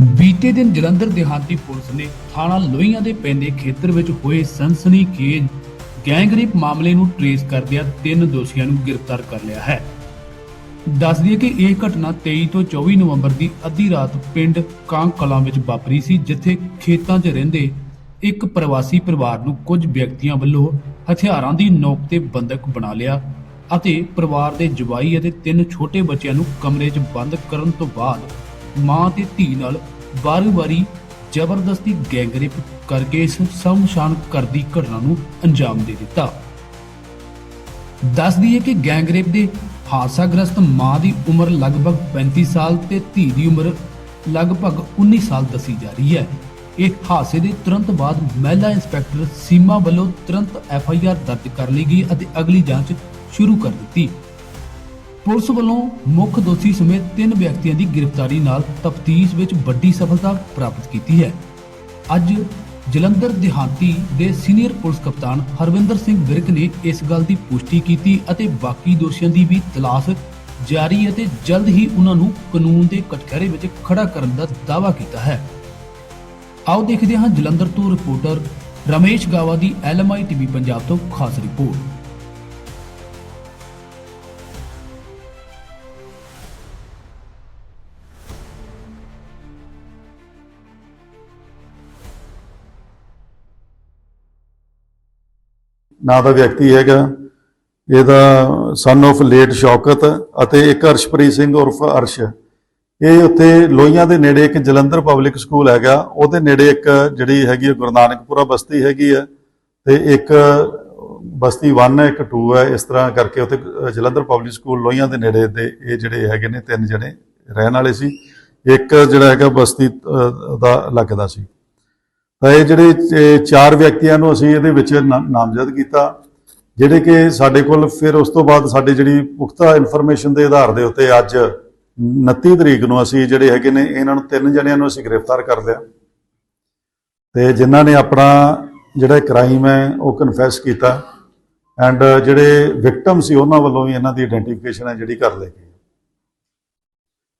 ਬੀਤੇ ਦਿਨ ਜਲੰਧਰ ਦੇਹਾਤੀ ਪੁਲਿਸ ਨੇ ਥਾਣਾ ਲੋਹੀਆਂ ਦੇ ਪੈਂਦੇ ਖੇਤਰ ਵਿੱਚ ਹੋਏ ਸਨਸਨੀਖੇਜ ਗੈਂਗਰੇਪ ਮਾਮਲੇ ਨੂੰ ਟਰੇਸ ਕਰਦਿਆਂ ਤਿੰਨ ਦੋਸ਼ੀਆਂ ਨੂੰ ਗ੍ਰਿਫਤਾਰ ਕਰ ਲਿਆ ਹੈ। ਦੱਸ ਦਈਏ ਕਿ ਇਹ ਘਟਨਾ 23 ਤੋਂ 24 ਨਵੰਬਰ ਦੀ ਅੱਧੀ ਰਾਤ ਪਿੰਡ ਕਾਂਗ ਕਲਾਂ ਵਿੱਚ ਵਾਪਰੀ ਸੀ, ਜਿੱਥੇ ਖੇਤਾਂ 'ਚ ਰਹਿੰਦੇ ਇੱਕ ਪ੍ਰਵਾਸੀ ਪਰਿਵਾਰ ਨੂੰ ਕੁਝ ਵਿਅਕਤੀਆਂ ਵੱਲੋਂ ਹਥਿਆਰਾਂ ਦੀ ਨੋਕ ਤੇ ਬੰਦਕ ਬਣਾ ਲਿਆ ਅਤੇ ਪਰਿਵਾਰ ਦੇ ਜਵਾਈ ਅਤੇ ਤਿੰਨ ਛੋਟੇ ਬੱਚਿਆਂ ਨੂੰ ਕਮਰੇ 'ਚ ਬੰਦ ਕਰਨ ਤੋਂ ਬਾਅਦ ਮਾਂ ਤੇ ਧੀ ਨਾਲ ਵਾਰੀ-ਵਾਰੀ ਜ਼ਬਰਦਸਤੀ ਗੈਂਗਰੇਪ ਕਰਕੇ ਇਸ ਸ਼ਮਸ਼ਾਨ ਕਰਦੀ ਘਟਨਾ ਨੂੰ ਅੰਜਾਮ ਦੇ ਦਿੱਤਾ। ਦੱਸ ਦਈਏ ਕਿ ਗੈਂਗਰੇਪ ਦੇ ਹਾਦਸਾਗ੍ਰਸਤ ਮਾਂ ਦੀ ਉਮਰ ਲਗਭਗ 35 ਸਾਲ ਤੇ ਧੀ ਦੀ ਉਮਰ ਲਗਭਗ 19 ਸਾਲ ਦੱਸੀ ਜਾ ਰਹੀ ਹੈ। ਇਹ ਹਾਦਸੇ ਦੇ ਤੁਰੰਤ ਬਾਅਦ ਮਹਿਲਾ ਇੰਸਪੈਕਟਰ ਸੀਮਾ ਵੱਲੋਂ ਤੁਰੰਤ ਐਫ ਆਈ ਆਰ ਦਰਜ ਕਰ ਲਈ ਗਈ ਅਤੇ ਅਗਲੀ ਜਾਂਚ ਸ਼ੁਰੂ ਕਰ ਦਿੱਤੀ। ਪੁਲਿਸ ਵੱਲੋਂ ਮੁੱਖ ਦੋਸ਼ੀ ਸਮੇਤ ਤਿੰਨ ਵਿਅਕਤੀਆਂ ਦੀ ਗ੍ਰਿਫਤਾਰੀ ਨਾਲ ਤਫਤੀਸ਼ ਵਿੱਚ ਵੱਡੀ ਸਫਲਤਾ ਪ੍ਰਾਪਤ ਕੀਤੀ ਹੈ। ਅੱਜ ਜਲੰਧਰ ਦਿਹਾਤੀ ਦੇ ਸੀਨੀਅਰ ਪੁਲਿਸ ਕਪਤਾਨ ਹਰਵਿੰਦਰ ਸਿੰਘ ਵਿਰਕ ਨੇ ਇਸ ਗੱਲ ਦੀ ਪੁਸ਼ਟੀ ਕੀਤੀ ਅਤੇ ਬਾਕੀ ਦੋਸ਼ੀਆਂ ਦੀ ਵੀ ਤਲਾਸ਼ ਜਾਰੀ ਅਤੇ ਜਲਦ ਹੀ ਉਹਨਾਂ ਨੂੰ ਕਾਨੂੰਨ ਦੇ ਕਟਘਰੇ ਵਿੱਚ ਖੜਾ ਕਰਨ ਦਾ ਦਾਅਵਾ ਕੀਤਾ ਹੈ। ਆਓ ਦੇਖਦੇ ਹਾਂ ਜਲੰਧਰ ਤੋਂ ਰਿਪੋਰਟਰ ਰਮੇਸ਼ ਗਾਵਾ ਦੀ ਐਲਐਮਆਈ ਟੀਵੀ ਪੰਜਾਬ ਤੋਂ ਖਾਸ ਰਿਪੋਰਟ। ਨਾਂ ਦਾ ਵਿਅਕਤੀ ਹੈਗਾ। ਇਹਦਾ ਸਨ of ਲੇਟ ਸ਼ੌਕਤ ਅਤੇ ਇੱਕ ਅਰਸ਼ਪ੍ਰੀਤ ਸਿੰਘ ਉਰਫ ਅਰਸ਼। ਇਹ ਉੱਥੇ ਲੋਹੀਆਂ ਦੇ ਨੇੜੇ ਇੱਕ ਜਲੰਧਰ ਪਬਲਿਕ ਸਕੂਲ ਹੈਗਾ। ਉਹਦੇ ਨੇੜੇ ਇੱਕ ਜਿਹੜੀ ਹੈਗੀ ਗੁਰੂ ਨਾਨਕਪੁਰਾ ਬਸਤੀ ਹੈਗੀ ਹੈ ਤੇ ਇੱਕ ਬਸਤੀ 1 ਹੈ, ਇੱਕ 2 ਹੈ। ਇਸ ਤਰ੍ਹਾਂ ਕਰਕੇ ਉੱਥੇ ਜਲੰਧਰ ਪਬਲਿਕ ਸਕੂਲ ਲੋਹੀਆਂ ਦੇ ਨੇੜੇ ਦੇ ਇਹ ਜਿਹੜੇ ਹੈਗੇ ਨੇ, ਤਿੰਨ ਜਣੇ ਰਹਿਣ ਵਾਲੇ ਸੀ। ਇੱਕ ਜਿਹੜਾ ਹੈਗਾ ਬਸਤੀ ਦਾ ਲੱਗਦਾ ਸੀ। ਤਾਂ ਇਹ ਜਿਹੜੇ ਚਾਰ ਵਿਅਕਤੀਆਂ ਨੂੰ ਅਸੀਂ ਇਹਦੇ ਵਿੱਚ ਨਾਮਜ਼ਦ ਕੀਤਾ, ਜਿਹੜੇ ਕਿ ਸਾਡੇ ਕੋਲ ਫਿਰ ਉਸ ਤੋਂ ਬਾਅਦ ਸਾਡੀ ਜਿਹੜੀ ਪੁਖਤਾ ਇਨਫੋਰਮੇਸ਼ਨ ਦੇ ਆਧਾਰ ਦੇ ਉੱਤੇ ਅੱਜ 29 ਤਰੀਕ ਨੂੰ ਅਸੀਂ ਜਿਹੜੇ ਹੈਗੇ ਨੇ, ਇਹਨਾਂ ਨੂੰ ਤਿੰਨ ਜਣਿਆਂ ਨੂੰ ਅਸੀਂ ਗ੍ਰਿਫਤਾਰ ਕਰ ਲਿਆ। ਤੇ ਜਿਨ੍ਹਾਂ ਨੇ ਆਪਣਾ ਜਿਹੜਾ ਕ੍ਰਾਈਮ ਹੈ, ਉਹ ਕਨਫੈਸ ਕੀਤਾ ਐਂਡ ਜਿਹੜੇ ਵਿਕਟਮ ਸੀ, ਉਹਨਾਂ ਵੱਲੋਂ ਵੀ ਇਹਨਾਂ ਦੀ ਆਇਡੈਂਟੀਫਿਕੇਸ਼ਨ ਹੈ ਜਿਹੜੀ ਕਰ ਲਈ ਗਈ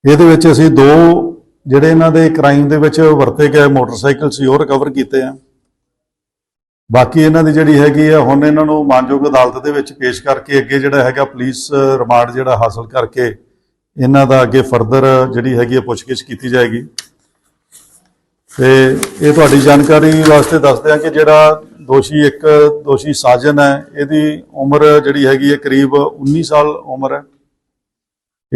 ਇਹਦੇ ਵਿੱਚ ਅਸੀਂ ਦੋ ਜਿਹੜੇ ਇਹਨਾਂ ਦੇ ਕ੍ਰਾਈਮ ਦੇ ਵਿੱਚ ਵਰਤੇ ਗਏ ਮੋਟਰਸਾਈਕਲ ਸੀ, ਉਹ ਰਿਕਵਰ ਕੀਤੇ ਆ। ਬਾਕੀ ਇਹਨਾਂ ਦੀ ਜਿਹੜੀ ਹੈਗੀ ਆ, ਹੁਣ ਇਹਨਾਂ ਨੂੰ ਮਾਨਯੋਗ ਅਦਾਲਤ ਦੇ ਵਿੱਚ ਪੇਸ਼ ਕਰਕੇ ਅੱਗੇ ਜਿਹੜਾ ਹੈਗਾ ਪੁਲਿਸ ਰਿਮਾਂਡ ਜਿਹੜਾ ਹਾਸਲ ਕਰਕੇ ਇਹਨਾਂ ਦਾ ਅੱਗੇ ਫਰਦਰ ਜਿਹੜੀ ਹੈਗੀ ਆ ਪੁੱਛਗਿੱਛ ਕੀਤੀ ਜਾਏਗੀ। ਤੇ ਇਹ ਤੁਹਾਡੀ ਜਾਣਕਾਰੀ ਵਾਸਤੇ ਦੱਸਦੇ ਆ ਕਿ ਜਿਹੜਾ ਦੋਸ਼ੀ ਇੱਕ ਦੋਸ਼ੀ ਸਾਜਨ ਹੈ, ਇਹਦੀ ਉਮਰ ਜਿਹੜੀ ਹੈਗੀ ਹੈ ਕਰੀਬ 19 ਸਾਲ ਉਮਰ ਹੈ।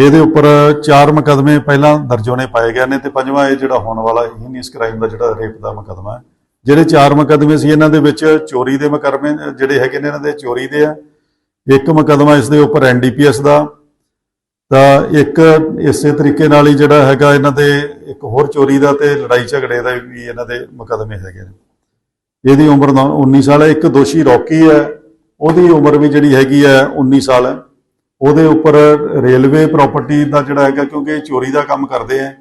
ਇਹਦੇ ਉੱਪਰ ਚਾਰ ਮੁਕਦਮੇ ਪਹਿਲਾਂ ਦਰਜ ਹੋਣੇ ਪਾਏ ਗਏ ਨੇ ਤੇ ਪੰਜਵਾਂ ਇਹ ਜਿਹੜਾ ਹੋਣ ਵਾਲਾ ਹੀਨੀਅਸ ਕ੍ਰਾਈਮ ਦਾ ਜਿਹੜਾ ਰੇਪ ਦਾ ਮੁਕਦਮਾ ਹੈ। ਜਿਹੜੇ ਚਾਰ ਮੁਕਦਮੇ ਸੀ, ਇਹਨਾਂ ਦੇ ਵਿੱਚ ਚੋਰੀ ਦੇ ਮੁਕਦਮੇ ਜਿਹੜੇ ਹੈਗੇ ਨੇ ਇਹਨਾਂ ਦੇ ਚੋਰੀ ਦੇ ਆ। ਇੱਕ ਮੁਕਦਮਾ ਇਸ ਦੇ ਉੱਪਰ ਐਨਡੀਪੀਐਸ ਦਾ। ਤਾਂ ਇੱਕ ਇਸੇ ਤਰੀਕੇ ਨਾਲ ਹੀ ਜਿਹੜਾ ਹੈਗਾ ਇਹਨਾਂ ਦੇ ਇੱਕ ਹੋਰ ਚੋਰੀ ਦਾ ਤੇ ਲੜਾਈ ਝਗੜੇ ਦਾ ਵੀ ਇਹਨਾਂ ਦੇ ਮੁਕਦਮੇ ਹੈਗੇ ਨੇ। ਇਹਦੀ ਉਮਰ ਨੌ- 19 ਸਾਲ ਹੈ। ਇੱਕ ਦੋਸ਼ੀ ਰੌਕੀ ਹੈ। ਉਹਦੀ ਉਮਰ ਵੀ ਜਿਹੜੀ ਹੈਗੀ ਹੈ 19 ਸਾਲ ਹੈ। ਉਹਦੇ ਉੱਪਰ ਰੇਲਵੇ ਪ੍ਰਾਪਰਟੀ ਦਾ ਜਿਹੜਾ ਹੈਗਾ, ਕਿਉਂਕਿ ਚੋਰੀ ਦਾ ਕੰਮ ਕਰਦੇ ਆ,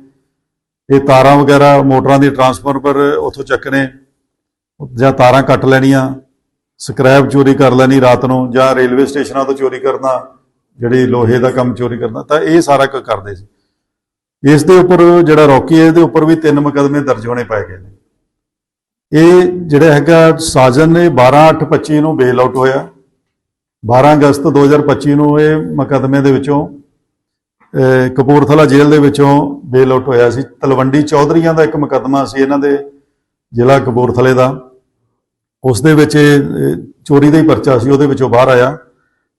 ਇਹ ਤਾਰਾਂ ਵਗੈਰਾ, ਮੋਟਰਾਂ ਦੇ ਟਰਾਂਸਫਾਰਮਰ ਉੱਥੋਂ ਚੱਕਣੇ ਜਾਂ ਤਾਰਾਂ ਕੱਟ ਲੈਣੀਆਂ ਸਕ੍ਰੈਪ ਚੋਰੀ ਕਰ ਲੈਣੀ ਰਾਤ ਨੂੰ, ਜਾਂ ਰੇਲਵੇ ਸਟੇਸ਼ਨਾਂ ਤੋਂ ਚੋਰੀ ਕਰਨਾ, ਜਿਹੜੀ ਲੋਹੇ ਦਾ ਕੰਮ ਚੋਰੀ ਕਰਨਾ, ਤਾਂ ਇਹ ਸਾਰਾ ਕੁਝ ਕਰਦੇ ਸੀ। ਇਸ ਦੇ ਉੱਪਰ ਜਿਹੜਾ ਰੌਕੀ ਹੈ, ਇਹਦੇ ਉੱਪਰ ਵੀ ਤਿੰਨ ਮੁਕਦਮੇ ਦਰਜ ਹੋਣੇ ਪਏ ਗਏ ਨੇ। ਇਹ ਜਿਹੜਾ ਹੈਗਾ, ਸਾਜਨ ਨੇ 12/8/25 ਨੂੰ ਬੇਲ ਆਊਟ ਹੋਇਆ। 12 ਅਗਸਤ 2025 ਨੂੰ ਇਹ ਮੁਕਦਮੇ ਦੇ ਵਿੱਚੋਂ ਕਪੂਰਥਲਾ ਜੇਲ੍ਹ ਦੇ ਵਿੱਚੋਂ ਬੇਲ ਆਊਟ ਹੋਇਆ ਸੀ। ਤਲਵੰਡੀ ਚੌਧਰੀਆਂ ਦਾ ਇੱਕ ਮੁਕਦਮਾ ਸੀ ਇਹਨਾਂ ਦੇ ਜ਼ਿਲ੍ਹਾ ਕਪੂਰਥਲੇ ਦਾ। ਉਸ ਦੇ ਵਿੱਚ ਇਹ, ਚੋਰੀ ਦਾ ਹੀ ਪਰਚਾ ਸੀ ਉਹਦੇ ਵਿੱਚੋਂ ਬਾਹਰ ਆਇਆ।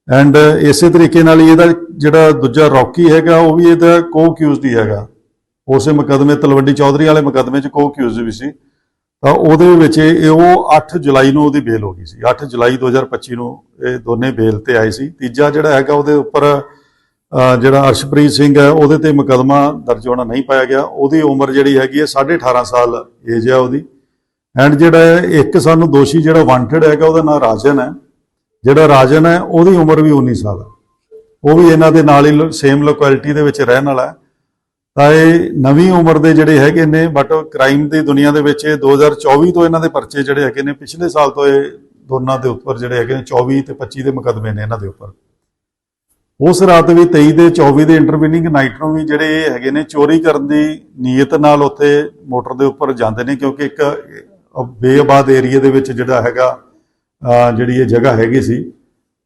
ਐਂਡ ਇਸੇ ਤਰੀਕੇ ਨਾਲ ਹੀ ਇਹਦਾ ਜਿਹੜਾ ਦੂਜਾ ਰੌਕੀ ਹੈਗਾ ਉਹ ਵੀ ਇਹਦਾ ਕੋ-ਅਕਿਊਜ਼ਡ ਹੀ ਹੈਗਾ। ਉਸੇ ਮੁਕਦਮੇ ਤਲਵੰਡੀ ਚੌਧਰੀ ਵਾਲੇ ਮੁਕਦਮੇ 'ਚ ਕੋ-ਅਕਿਊਜ਼ਡ ਵੀ ਸੀ। ਤਾਂ ਉਹਦੇ ਵਿੱਚ ਇਹ ਉਹ 8 ਜੁਲਾਈ ਨੂੰ ਉਹਦੀ ਬੇਲ ਹੋ ਗਈ ਸੀ। 8 ਜੁਲਾਈ 2025 ਨੂੰ ਇਹ ਦੋਨੇ ਬੇਲ ਤੇ ਆਏ ਸੀ। ਤੀਜਾ ਜਿਹੜਾ ਹੈਗਾ ਉਹਦੇ ਉੱਪਰ ਜਿਹੜਾ ਅਰਸ਼ਪ੍ਰੀਤ ਸਿੰਘ ਹੈ, ਉਹਦੇ ਤੇ ਮੁਕਦਮਾ ਦਰਜ ਹੋਣਾ ਨਹੀਂ ਪਾਇਆ ਗਿਆ। ਉਹਦੀ ਉਮਰ ਜਿਹੜੀ ਹੈਗੀ ਹੈ 18.5 ਸਾਲ ਏਜ ਹੈ ਉਹਦੀ। ਐਂਡ ਜਿਹੜਾ ਇੱਕ ਸਾਨੂੰ ਦੋਸ਼ੀ ਜਿਹੜਾ ਵਾਂਟਡ ਹੈਗਾ, ਉਹਦਾ ਨਾਮ ਰਾਜਨ ਹੈ। ਜਿਹੜਾ ਰਾਜਨ ਹੈ, ਉਹਦੀ ਉਮਰ ਵੀ 19 ਸਾਲ ਹੈ। ਉਹ ਵੀ ਇਹਨਾਂ ਦੇ ਨਾਲ ਹੀ ਸੇਮ ਲੋਕੈਲਿਟੀ ਦੇ ਵਿੱਚ ਰਹਿਣ ਵਾਲਾ ਹੈ। ਤਾਂ ਇਹ ਨਵੀਂ ਉਮਰ ਦੇ ਜਿਹੜੇ ਹੈਗੇ ਨੇ ਬਟ ਕ੍ਰਾਈਮ ਦੀ ਦੁਨੀਆ ਦੇ ਵਿੱਚ ਇਹ 2024 ਤੋਂ ਇਹਨਾਂ ਦੇ ਪਰਚੇ ਜਿਹੜੇ ਹੈਗੇ ਨੇ ਪਿਛਲੇ ਸਾਲ ਤੋਂ ਇਹ ਦੋਨਾਂ ਦੇ ਉੱਪਰ ਜਿਹੜੇ ਹੈਗੇ ਨੇ 24 ਤੇ 25 ਦੇ ਮੁਕੱਦਮੇ ਨੇ ਇਹਨਾਂ ਦੇ ਉੱਪਰ। ਉਸ ਰਾਤ ਵੀ 23 ਦੇ 24 ਦੇ ਇੰਟਰਵਿਨਿੰਗ ਨਾਈਟ ਨੂੰ ਵੀ ਜਿਹੜੇ ਇਹ ਹੈਗੇ ਨੇ ਚੋਰੀ ਕਰਨ ਦੀ ਨੀਅਤ ਨਾਲ ਉੱਥੇ ਮੋਟਰ ਦੇ ਉੱਪਰ ਜਾਂਦੇ ਨੇ ਕਿਉਂਕਿ ਇੱਕ ਅਹ, ਬੇਆਬਾਦ ਏਰੀਆ ਦੇ ਵਿੱਚ ਜਿਹੜਾ ਹੈਗਾ ਜਿਹੜੀ ਇਹ ਜਗ੍ਹਾ ਹੈਗੀ ਸੀ।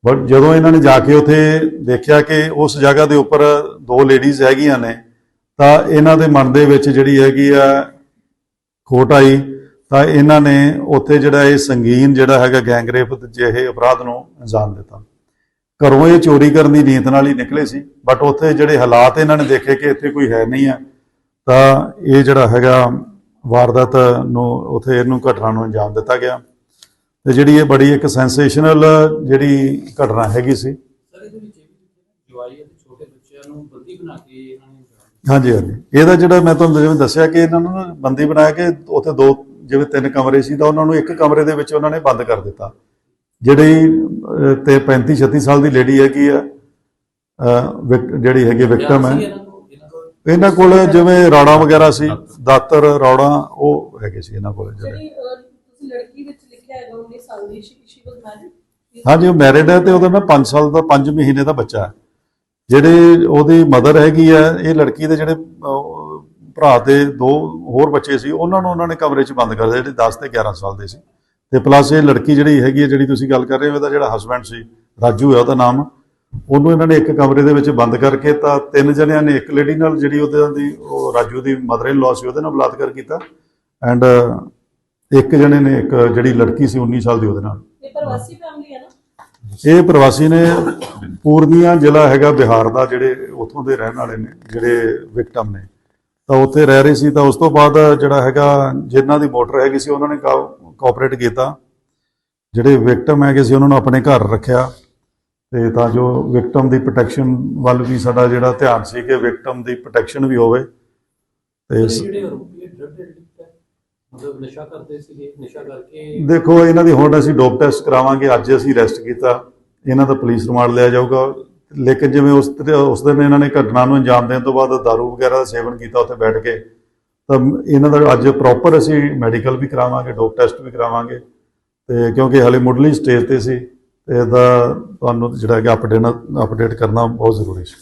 ਬਟ ਜਦੋਂ ਇਹਨਾਂ ਨੇ ਜਾ ਕੇ ਉੱਥੇ ਦੇਖਿਆ ਕਿ ਉਸ ਜਗ੍ਹਾ ਦੇ ਉੱਪਰ ਦੋ ਲੇਡੀਜ਼ ਹੈਗੀਆਂ ਨੇ ਤਾਂ ਇਹਨਾਂ ਦੇ ਮਨ ਦੇ ਵਿੱਚ ਜਿਹੜੀ ਹੈਗੀ ਆ ਖੋਟ ਆਈ, ਤਾਂ ਇਹਨਾਂ ਨੇ ਉੱਥੇ ਜਿਹੜਾ ਇਹ ਸੰਗੀਨ ਜਿਹੜਾ ਹੈਗਾ ਗੈਂਗਰੇਪ ਜਿਹੇ ਅਪਰਾਧ ਨੂੰ ਅੰਜਾਮ ਦਿੱਤਾ। ਘਰੋਂ ਇਹ ਚੋਰੀ ਕਰਨ ਦੀ ਨੀਅਤ ਨਾਲ ਹੀ ਨਿਕਲੇ ਸੀ ਬਟ ਉੱਥੇ ਜਿਹੜੇ ਹਾਲਾਤ ਇਹਨਾਂ ਨੇ ਦੇਖੇ ਕਿ ਇੱਥੇ ਕੋਈ ਹੈ ਨਹੀਂ ਆ, ਤਾਂ ਇਹ ਜਿਹੜਾ ਹੈਗਾ ਵਾਰਦਾਤ ਨੂੰ ਉੱਥੇ ਇਹਨੂੰ ਘਟਨਾ ਨੂੰ ਅੰਜਾਮ ਦਿੱਤਾ ਗਿਆ। ਤੇ ਜਿਹੜੀ ਇਹ ਬੜੀ ਇੱਕ ਸੈਂਸੇਸ਼ਨਲ ਜਿਹੜੀ ਘਟਨਾ ਹੈਗੀ ਸੀ। ਸਰ, ਇਹਦੇ ਵਿੱਚ ਇਹ ਵੀ ਜਵਾਈ ਅਤੇ ਛੋਟੇ ਬੱਚਿਆਂ ਨੂੰ ਬੰਦੀ ਬਣਾ ਕੇ ਹਾਂਜੀ ਹਾਂਜੀ। ਇਹਦਾ ਜਿਹੜਾ ਮੈਂ ਤੁਹਾਨੂੰ ਜਿਵੇਂ ਦੱਸਿਆ ਕਿ ਇਹਨਾਂ ਨੂੰ ਨਾ ਬੰਦੀ ਬਣਾ ਕੇ ਉੱਥੇ ਦੋ ਜਿਵੇਂ ਤਿੰਨ ਕਮਰੇ ਸੀ ਤਾਂ ਉਹਨਾਂ ਨੂੰ ਇੱਕ ਕਮਰੇ ਦੇ ਵਿੱਚ ਉਹਨਾਂ ਨੇ ਬੰਦ ਕਰ ਦਿੱਤਾ। ਜਿਹੜੀ ਤੇ 35 36 ਸਾਲ ਦੀ ਲੇਡੀ ਹੈਗੀ ਆ ਜਿਹੜੀ ਹੈਗੀ ਵਿਕਟਮ ਹੈ। ਇਹਨਾਂ ਕੋਲ? ਜਿਵੇਂ ਰੌੜਾ ਵਗੈਰਾ ਸੀ ਦਾਤਰ ਰੌੜਾ ਉਹ ਹੈਗੇ ਸੀ ਇਹਨਾਂ ਕੋਲ ਜਿਹੜੇ। ਜਿਹੜੀ ਅਹ, ਤੁਸੀਂ ਲੜਕੀ ਵਿੱਚ ਲਿਖਿਆ ਹੈਗਾ 19 ਸਾਲ ਦੀ ਸ਼ੀ ਵਾਸ ਮੈਰਿਡ ਹਾਂਜੀ ਉਹ ਮੈਰਿਡ ਹੈ ਤੇ ਉਹਦਾ ਨਾ 5 ਸਾਲ ਦਾ 5 ਮਹੀਨੇ ਦਾ ਬੱਚਾ ਹੈ। ਜਿਹੜੇ ਉਹਦੀ ਮਦਰ ਹੈਗੀ ਆ ਇਹ ਲੜਕੀ ਦੇ ਜਿਹੜੇ ਭਰਾ ਦੇ ਦੋ ਹੋਰ ਬੱਚੇ ਸੀ ਉਹਨਾਂ ਨੂੰ ਉਹਨਾਂ ਨੇ ਕਮਰੇ 'ਚ ਬੰਦ ਕਰ ਦਿੱਤਾ ਜਿਹੜੇ 10 ਤੇ 11 ਸਾਲ ਦੇ ਸੀ। ਤੇ ਪਲੱਸ ਇਹ ਲੜਕੀ ਜਿਹੜੀ ਹੈਗੀ ਹੈ ਜਿਹੜੀ ਤੁਸੀਂ ਗੱਲ ਕਰ ਰਹੇ ਹੋ ਇਹਦਾ ਜਿਹੜਾ ਹਸਬੰਡ ਸੀ ਰਾਜੂ ਹੈ ਉਹਦਾ ਨਾਮ ਉਹਨੂੰ ਇਹਨਾਂ ਨੇ ਇੱਕ ਕਮਰੇ ਦੇ ਵਿੱਚ ਬੰਦ ਕਰਕੇ ਤਾਂ ਤਿੰਨ ਜਣਿਆਂ ਨੇ ਇੱਕ ਲੇਡੀ ਨਾਲ ਜਿਹੜੀ ਉਹਦੇ ਦੀ ਉਹ ਰਾਜੂ ਦੀ ਮਦਰ ਇਨ ਲਾਅ ਸੀ ਉਹਦੇ ਨਾਲ ਬਲਾਤਕਾਰ ਕੀਤਾ। ਐਂਡ ਇੱਕ ਜਣੇ ਨੇ ਇੱਕ ਜਿਹੜੀ ਲੜਕੀ ਸੀ 19 ਸਾਲ ਦੀ ਉਹਦੇ ਨਾਲ। ਇਹ ਪ੍ਰਵਾਸੀ ਫੈਮਿਲੀ ਹੈ ਨਾ? ਇਹ ਪ੍ਰਵਾਸੀ ਨੇ ਪੂਰਨੀਆ ਜ਼ਿਲ੍ਹਾ ਹੈਗਾ ਬਿਹਾਰ ਦਾ ਜਿਹੜੇ ਉੱਥੋਂ ਦੇ ਰਹਿਣ ਵਾਲੇ ਨੇ ਜਿਹੜੇ ਵਿਕਟਮ ਨੇ। ਤਾਂ ਉੱਥੇ ਰਹਿ ਰਹੇ ਸੀ ਤਾਂ ਉਸ ਤੋਂ ਬਾਅਦ ਜਿਹੜਾ ਹੈਗਾ ਜਿਨ੍ਹਾਂ ਦੀ ਮੋਟਰ ਹੈਗੀ ਸੀ ਉਹਨਾਂ ਨੇ ਕੋਆਪਰੇਟ ਕੀਤਾ। ਜਿਹੜੇ ਵਿਕਟਮ ਹੈਗੇ ਸੀ ਉਹਨਾਂ ਨੂੰ ਆਪਣੇ ਘਰ ਰੱਖਿਆ। ਤੇ ਤਾਂ ਜੋ ਵਿਕਟਮ ਦੀ ਪ੍ਰੋਟੈਕਸ਼ਨ ਵੱਲ ਵੀ ਸਾਡਾ ਜਿਹੜਾ ਧਿਆਨ ਸੀ ਕਿ ਵਿਕਟਮ ਦੀ ਪ੍ਰੋਟੈਕਸ਼ਨ ਵੀ ਹੋਵੇ। ਤੇ ਮਤਲਬ ਨਸ਼ਾ ਕਰਦੇ ਸੀਗੇ ਨਸ਼ਾ ਕਰਕੇ ਦੇਖੋ ਇਹਨਾਂ ਦੀ ਹੁਣ ਅਸੀਂ ਡੋਪ ਟੈਸਟ ਕਰਾਵਾਂਗੇ ਅੱਜ ਅਸੀਂ ਅਰੈਸਟ ਕੀਤਾ। ਇਹਨਾਂ ਦਾ ਪੁਲਿਸ ਰਿਮਾਂਡ ਲਿਆ ਜਾਊਗਾ। ਲੇਕਿਨ ਜਿਵੇਂ ਉਸ ਤੇ- ਉਸ ਦਿਨ ਇਹਨਾਂ ਨੇ ਘਟਨਾ ਨੂੰ ਅੰਜਾਮ ਦੇਣ ਤੋਂ ਬਾਅਦ ਦਾਰੂ ਵਗੈਰਾ ਦਾ ਸੇਵਨ ਕੀਤਾ ਉੱਥੇ ਬੈਠ ਕੇ, ਤਾਂ ਇਹਨਾਂ ਦਾ ਅੱਜ ਪ੍ਰੋਪਰ ਅਸੀਂ ਮੈਡੀਕਲ ਵੀ ਕਰਾਵਾਂਗੇ, ਡੋਪ ਟੈਸਟ ਵੀ ਕਰਾਵਾਂਗੇ। ਤੇ ਕਿਉਂਕਿ ਹਲੇ ਮੁੱਢਲੀ ਸਟੇਜ ਤੇ ਸੀ, ਤੇ ਇਹਦਾ ਤੁਹਾਨੂੰ ਜਿਹੜਾ ਹੈਗਾ ਅਪਡੇਟ ਅਪਡੇਟ ਕਰਨਾ ਬਹੁਤ ਜ਼ਰੂਰੀ ਸੀ।